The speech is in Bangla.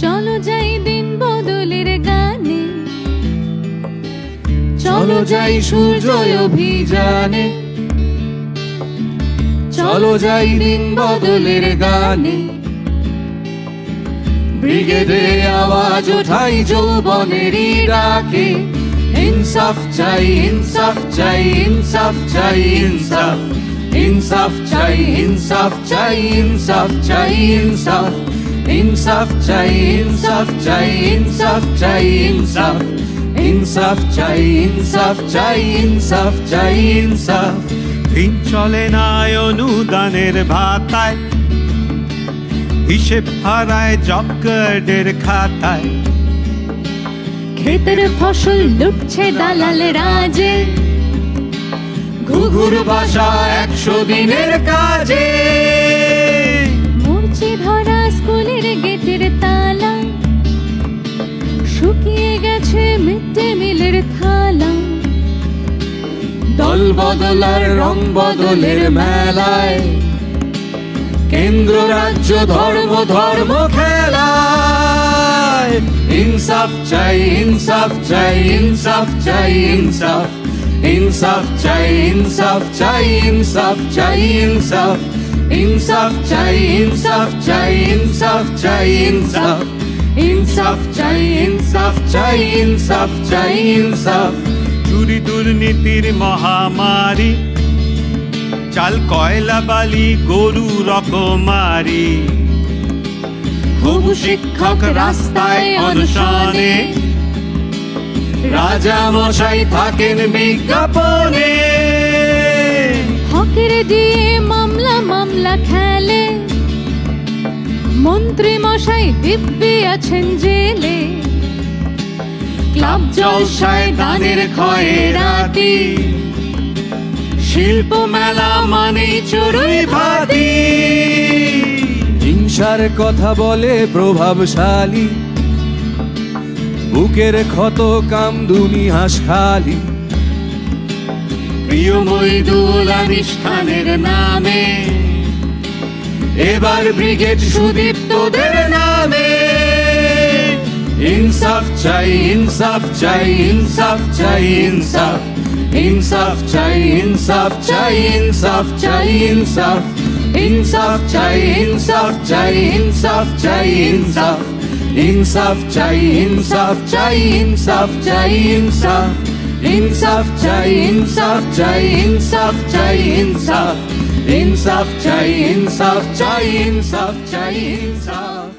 চলো যাই দিন বদলের গানে। সূর্য অভিযানে। চলো যাই দিন বদলের গানে। ব্রিগেডে আওয়াজ ওঠাই যৌবনের ডাকে। ইনসাফ চাই ইনসাফ চাই ইনসাফ চাই ইনসাফ। ইনসাফ চাই ইনসাফ চাই ইনসাফ চাই ইনসাফ ইনসাফ চাই ইনসাফ চাই ইনসাফ চাই ইনসাফ ইনসাফ চাই ইনসাফ চাই ইনসাফ চাই ইনসাফ দিন চলে না অনুদানের ভাতায় হিসেব হারায় জব কার্ডের খাতায়। ক্ষেতের ফসল লুটছে দালাল রাজে ঘুঘুর ভাষা একশো দিনের কাজে। মরছে ধরা স্কুলের গেটের তালা শুকিয়ে গেছে মিড মিলের থালা। দল বদলার রং বদলের মেলায় কেন্দ্র রাজ্য ধর্ম ধর্ম খেলায়। ইনসাফ চাই ইনসাফ চাই ইনসাফ চাই ইনসাফ ইনসাফ চাই ইনসাফ চাই ইনসাফ চাই ইনসাফ ইনসাফ চাই ইনসাফ চাই ইনসাফ চাই ইনসাফ ইনসাফ চাই ইনসাফ চাই ইনসাফ চাই ইনসাফ চুরি দুর্নীতির মহামারী চাল কয়লা বালি গরু রকমারি। হবু শিক্ষক রাস্তায় অনশনে রাজা মশাই থাকেন বিজ্ঞাপনে। হকের দিয়ে মামলা মামলা খেলে। মন্ত্রী মশাই দিব্যি আছেন জেলে। ক্লাব জলসায় দানের ক্ষয়ে রাতি। শিল্প মেলা মানেই চড়ুই ভাতি। হিংসার কথা বলে প্রভাবশালী। বুকের ক্ষত কামদুনি হাঁস খালি। প্রিয় মইদুল আনিস নামে, এবার ব্রিগেড সুদীপ্তদের নামে। ইনসাফ চাই ইনসাফ চাই ইনসাফ চাই, ইনসাফ। ইনসাফ চাই ইনসাফ চাই ইনসাফ চাই, ইনসাফ। ইনসাফ চাই ইনসাফ চাই ইনসাফ চাই, ইনসাফ। ইনসাফ চাই ইনসাফ চাই ইনসাফ চাই ইনসাফ ইনসাফ চাই ইনসাফ চাই ইনসাফ চাই ইনসাফ ইনসাফ চাই ইনসাফ চাই ইনসাফ চাই ইনসাফ